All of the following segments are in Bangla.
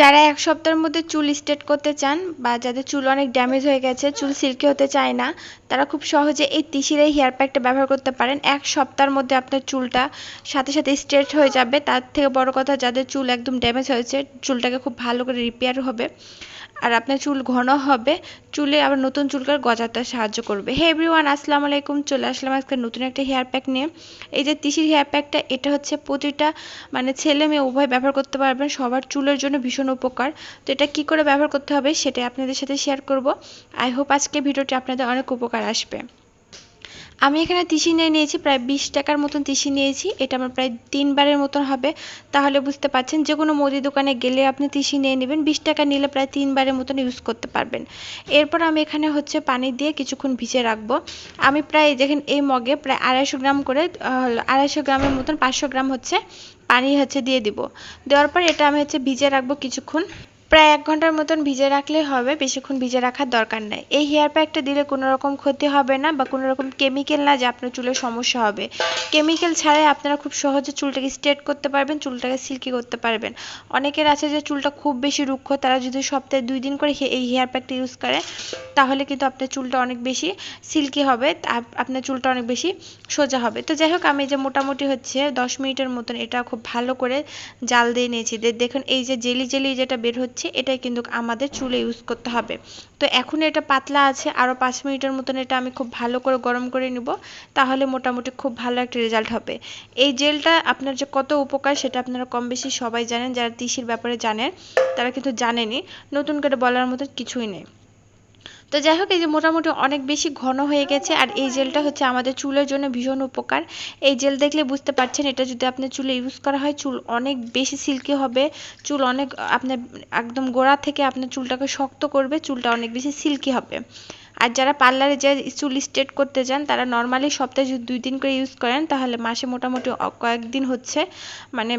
যারা এক সপ্তাহের মধ্যে চুল স্ট্রেট করতে চান বা যাদের চুল অনেক ড্যামেজ হয়ে গেছে, চুল সিল্কি হতে চায় না, তারা খুব সহজে এই তিসির এই হেয়ার প্যাকটা ব্যবহার করতে পারেন। এক সপ্তাহের মধ্যে আপনার চুলটা সাথে সাথে স্ট্রেট হয়ে যাবে। তার থেকে বড় কথা, যাদের চুল একদম ড্যামেজ হয়েছে, চুলটাকে খুব ভালো করে রিপেয়ার হবে। আর আপনার চুল ঘন হবে, চুলে আবার নতুন চুলকে গজাতে সাহায্য করবে। হে এভরিওয়ান আসসালামু আলাইকুম, চলে আসলাম আজকে নতুন একটা হেয়ার প্যাক নিয়ে। এই যে তিসির হেয়ার প্যাকটা এটা হচ্ছে প্রতিটা মানে ছেলে মেয়ে উভয় ব্যবহার করতে পারবেন, সবার চুলের জন্য ভীষণ উপকার। তো এটা কি করে ব্যবহার করতে হবে, সেটাই আপনাদের সাথে শেয়ার করব। আই হোপ আজকে ভিডিওটি আপনাদের অনেক উপকার আসবে। আমি এখানে তিসি নিয়ে নিয়েছি, প্রায় বিশ টাকার মতন তিসি নিয়েছি। এটা আমার প্রায় তিনবারের মতন হবে। তাহলে বুঝতে পারছেন যে কোনো মুদি দোকানে গেলে আপনি তিসি নিয়ে নেবেন। বিশ টাকা নিলে প্রায় তিনবারের মতন ইউজ করতে পারবেন। এরপর আমি এখানে হচ্ছে পানি দিয়ে কিছুক্ষণ ভিজে রাখব। আমি প্রায় দেখেন এই মগে প্রায় আড়াইশো গ্রাম করে আড়াইশো গ্রামের মতন পাঁচশো গ্রাম হচ্ছে পানি হচ্ছে দিয়ে দিব। দেওয়ার পর এটা আমি হচ্ছে ভিজে রাখব কিছুক্ষণ। প্রায় এক ঘণ্টার মতন ভিজে রাখলে হবে, বেশিক্ষণ ভিজে রাখার দরকার নেই। এই হেয়ার প্যাকটা দিলে কোনো রকম ক্ষতি হবে না বা কোনো রকম কেমিক্যাল না যে আপনার চুলের সমস্যা হবে। কেমিক্যাল ছাড়াই আপনারা খুব সহজে চুলটাকে স্ট্রেট করতে পারবেন, চুলটাকে সিল্কি করতে পারবেন। অনেকের আছে যে চুলটা খুব বেশি রুক্ষ, তারা যদি সপ্তাহে দুই দিন করে এই হেয়ার প্যাকটা ইউজ করে, তাহলে কিন্তু আপনার চুলটা অনেক বেশি সিল্কি হবে আপনার চুলটা অনেক বেশি সোজা হবে। তো যাই হোক, আমি যে মোটামুটি হচ্ছে দশ মিনিটের মতন এটা খুব ভালো করে জাল দিয়ে নিয়েছি। দেখুন এই যে জেলি জেলি যেটা বের হচ্ছে হচ্ছে এটাই কিন্তু আমাদের চুলে ইউজ করতে হবে। তো এখন এটা পাতলা আছে আরও পাঁচ মিনিটের মতন এটা আমি খুব ভালো করে গরম করে নিব, তাহলে মোটামুটি খুব ভালো একটা রেজাল্ট হবে। এই জেলটা আপনার যে কত উপকার সেটা আপনারা কম বেশি সবাই জানেন, যারা তিসির ব্যাপারে জানেন, তারা কিন্তু জানেনই, নতুন করে বলার মতো কিছুই নেই। তো যাই হোক, এই যে মোটামুটি অনেক বেশি ঘন হয়ে গেছে আর এই জেলটা হচ্ছে আমাদের চুলের জন্য ভীষণ উপকার। এই জেল দেখলে বুঝতে পারছেন, এটা যদি আপনার চুলে ইউজ করা হয়, চুল অনেক বেশি সিল্কি হবে, চুল অনেক আপনার একদম গোড়া থেকে আপনার চুলটাকে শক্ত করবে, চুলটা অনেক বেশি সিল্কি হবে। আর যারা পার্লারে যে চুল স্ট্রেট করতে যান, তারা নর্মালি সপ্তাহে যদি দুই দিন করে ইউজ করেন, তাহলে মাসে মোটামুটি কয়েকদিন হচ্ছে মানে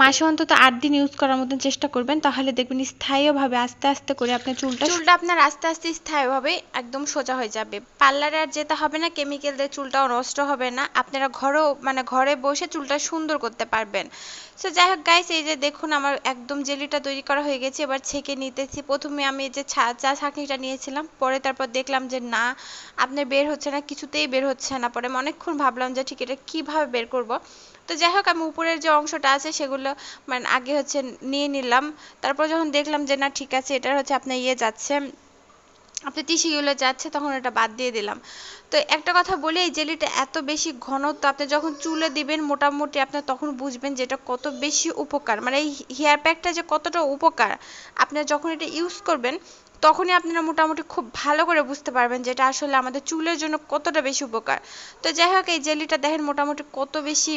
মাসে অন্তত আট দিন ইউজ করার মতন চেষ্টা করবেন, তাহলে দেখবেন স্থায়ীভাবে আস্তে আস্তে করে আপনার চুলটা চুলটা আপনার আস্তে আস্তে স্থায়ীভাবে একদম সোজা হয়ে যাবে। পার্লারে আর যেতে হবে না কেমিক্যাল দিয়ে চুলটাও নষ্ট হবে না। আপনারা ঘরেও মানে ঘরে বসে চুলটা সুন্দর করতে পারবেন। সো যাই হোক গাইস এই যে দেখুন আমার একদম জেলিটা তৈরি করা হয়ে গেছে, এবার ছেঁকে নিতেছি। প্রথমে আমি এই যে চা ছাঁকনিটা নিয়েছিলাম, পরে তারপর দেখলাম যে না, আপনার বের হচ্ছে না, কিছুতেই বের হচ্ছে না। পরে অনেকক্ষণ ভাবলাম যে ঠিক এটা কীভাবে বের করব। তো যাই হোক, আমি উপরের যে অংশটা আছে সেগুলো মানে আগে হচ্ছে নিয়ে নিলাম। তারপর যখন দেখলাম যে না, ঠিক আছে, এটার হচ্ছে আপনার ইয়ে যাচ্ছে আপনার টিসিগুলো যাচ্ছে, তখন এটা বাদ দিয়ে দিলাম। তো একটা কথা বলি, এই জেলিটা এত বেশি ঘনত্ব, আপনি যখন চুলে দিবেন, মোটামুটি আপনার তখন বুঝবেন যে এটা কত বেশি উপকার। মানে এই হেয়ার প্যাকটা যে কতটা উপকার আপনার যখন এটা ইউজ করবেন, তখনই আপনারা মোটামুটি খুব ভালো করে বুঝতে পারবেন যে এটা আসলে আমাদের চুলের জন্য কতটা বেশি উপকার। তো যাই হোক, এই জেলিটা দেখেন মোটামুটি কত বেশি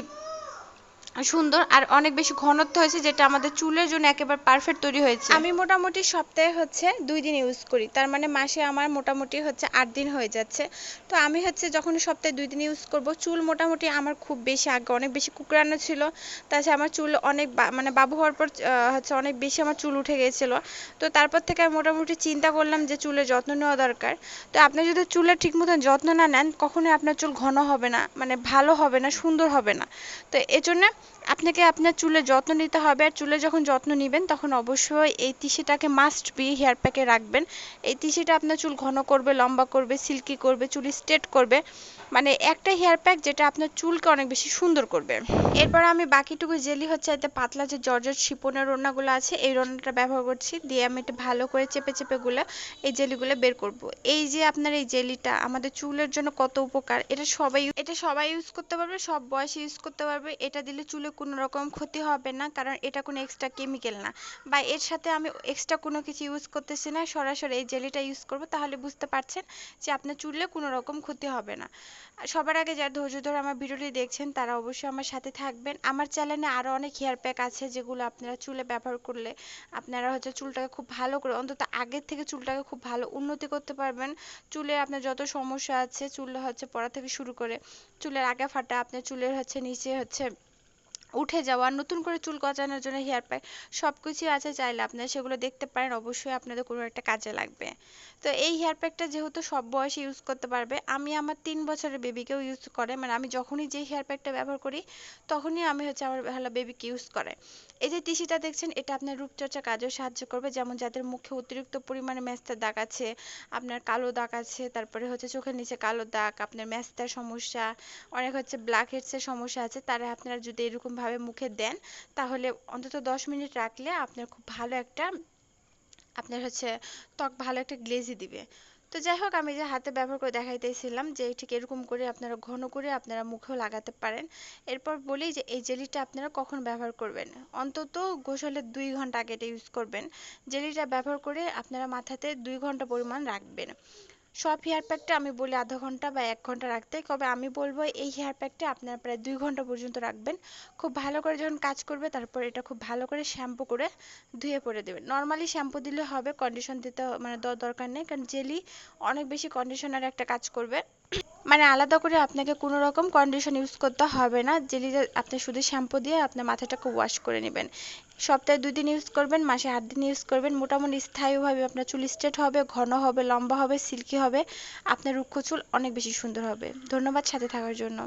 সুন্দর আর অনেক বেশি ঘনত্ব হয়েছে যেটা আমাদের চুলের জন্য একেবারে পারফেক্ট তৈরি হয়েছে। আমি মোটামুটি সপ্তাহে হচ্ছে দুই দিন ইউজ করি। তার মানে মাসে আমার মোটামুটি হচ্ছে আট দিন হয়ে যাচ্ছে। তো আমি হচ্ছে যখন সপ্তাহে দুই দিন ইউজ করব, চুল মোটামুটি আমার খুব বেশি আগে অনেক বেশি কুকরানো ছিল। তাছাড়া আমার চুল অনেক মানে বাবু হওয়ার পর হচ্ছে অনেক বেশি আমার চুল উঠে গিয়েছিল তো তারপর থেকে আমি মোটামুটি চিন্তা করলাম যে চুলের যত্ন নেওয়া দরকার। তো আপনি যদি চুলের ঠিক মতন যত্ন না নেন, কখনোই আপনার চুল ঘন হবে না মানে ভালো হবে না, সুন্দর হবে না। তো এজন্য আপনাকে আপনার চুলের যত্ন নিতে হবে। আর চুলে যখন যত্ন নেবেন, তখন অবশ্যই এই তিসিটাকে মাস্ট বি হেয়ার প্যাকে রাখবেন। এই তিসিটা আপনার চুল ঘন করবে, লম্বা করবে সিল্কি করবে, চুল স্ট্রেট করবে। মানে একটা হেয়ার প্যাক যেটা আপনার চুলকে অনেক বেশি সুন্দর করবে। এরপর আমি বাকিটুকু জেলি হচ্ছে এতে পাতলা যে জর্জেট শিপনের রান্নাগুলো আছে, এই রান্নাটা ব্যবহার করছি। দিয়ে আমি এটা ভালো করে চেপে চেপে গুলো এই জেলিগুলো বের করব। এই যে আপনার এই জেলিটা আমাদের চুলের জন্য কত উপকার, এটা সবাই এটা সবাই ইউজ করতে পারবে, সব বয়সে ইউজ করতে পারবে। এটা দিলে চুলে কোনো রকম ক্ষতি হবে না, কারণ এটা কোনো এক্সট্রা কেমিক্যাল না। বা এর সাথে আমি এক্সট্রা কোনো কিছু ইউজ করতেছি না, সরাসরি এই জেলিটা ইউজ করব, তাহলে বুঝতে পারছেন যে আপনার চুলে কোনো রকম ক্ষতি হবে না। সবার আগে যারা ধৈর্য ধরে আমার ভিডিওটি দেখছেন, তারা অবশ্যই আমার সাথে থাকবেন। আমার চ্যানেলে আরও অনেক হেয়ার প্যাক আছে যেগুলো আপনারা চুলে ব্যবহার করলে আপনারা হচ্ছে চুলটাকে খুব ভালো করে, অন্তত আগের থেকে চুলটাকে খুব ভালো উন্নতি করতে পারবেন। চুলে আপনার যত সমস্যা আছে, চুল হচ্ছে পড়া থেকে শুরু করে চুলের আগা ফাটা, আপনার চুলের হচ্ছে নিচে হচ্ছে উঠে যাওয়া, নতুন করে চুল গজানোর জন্য হেয়ার প্যাক সব কিছুই আছে, চাইলে আপনারা সেগুলো দেখতে পারেন। অবশ্যই আপনাদের কোনো একটা কাজে লাগবে। তো এই হেয়ার প্যাকটা যেহেতু সব বয়সে ইউজ করতে পারবে, আমি আমার তিন বছরের বেবিকেও ইউজ করে মানে আমি যখনই যে হেয়ার প্যাকটা ব্যবহার করি, তখনই আমি হচ্ছে আমার হলো বেবিকে ইউজ করে। এই যে তিসিটা দেখছেন, এটা আপনার রূপচর্চা কাজেও সাহায্য করবে, যেমন যাদের মুখে অতিরিক্ত পরিমাণে ম্যাস্তার দাগ আছে, আপনার কালো দাগ আছে, তারপরে হচ্ছে চোখের নিচে কালো দাগ, আপনার ম্যাস্তার সমস্যা, অনেক হচ্ছে ব্ল্যাক হেডসের সমস্যা আছে, তারা আপনারা যদি এরকমভাবে মুখে দেন, তাহলে অন্তত দশ মিনিট রাখলে আপনার খুব ভালো একটা, আপনার হচ্ছে ত্বক ভালো একটা গ্লেজি দিবে। তো যাই হোক, আমি যে হাতে ব্যবহার করে দেখাইতেছিলাম যে ঠিক এরকম করে আপনারা ঘন করে আপনারা মুখেও লাগাতে পারেন। এরপর বলি যে এই জেলিটা আপনারা কখন ব্যবহার করবেন? অন্তত গোসলের দুই ঘণ্টা আগে এটা ইউজ করবেন। জেলিটা ব্যবহার করে আপনারা মাথাতে দুই ঘণ্টা পরিমাণ রাখবেন। সব হেয়ার প্যাকটা আমি বলি আধা ঘণ্টা বা এক ঘণ্টা রাখতে তবে আমি বলব এই হেয়ার প্যাকটা আপনার প্রায় দুই ঘণ্টা পর্যন্ত রাখবেন। খুব ভালো করে যখন কাজ করবে তারপর এটা খুব ভালো করে শ্যাম্পু করে ধুয়ে পরে দেবেন। নর্মালি শ্যাম্পু দিলে হবে কন্ডিশন দিতে মানে দরকার নেই। কারণ জেলি অনেক বেশি কন্ডিশনার একটা কাজ করবে। মানে আলাদা করে আপনাকে কোনো রকম কন্ডিশন ইউজ করতে হবে না। জেলিটা আপনি শুধু শ্যাম্পু দিয়ে আপনার মাথাটাকে ওয়াশ করে নেবেন। সপ্তাহে দুই দিন ইউজ করবেন, মাসে আট দিন ইউজ করবেন। মোটামুটি স্থায়ীভাবে আপনার চুল স্ট্রেট হবে, ঘন হবে, লম্বা হবে সিল্কি হবে। আপনার রুক্ষ চুল অনেক বেশি সুন্দর হবে। ধন্যবাদ সাথে থাকার জন্য।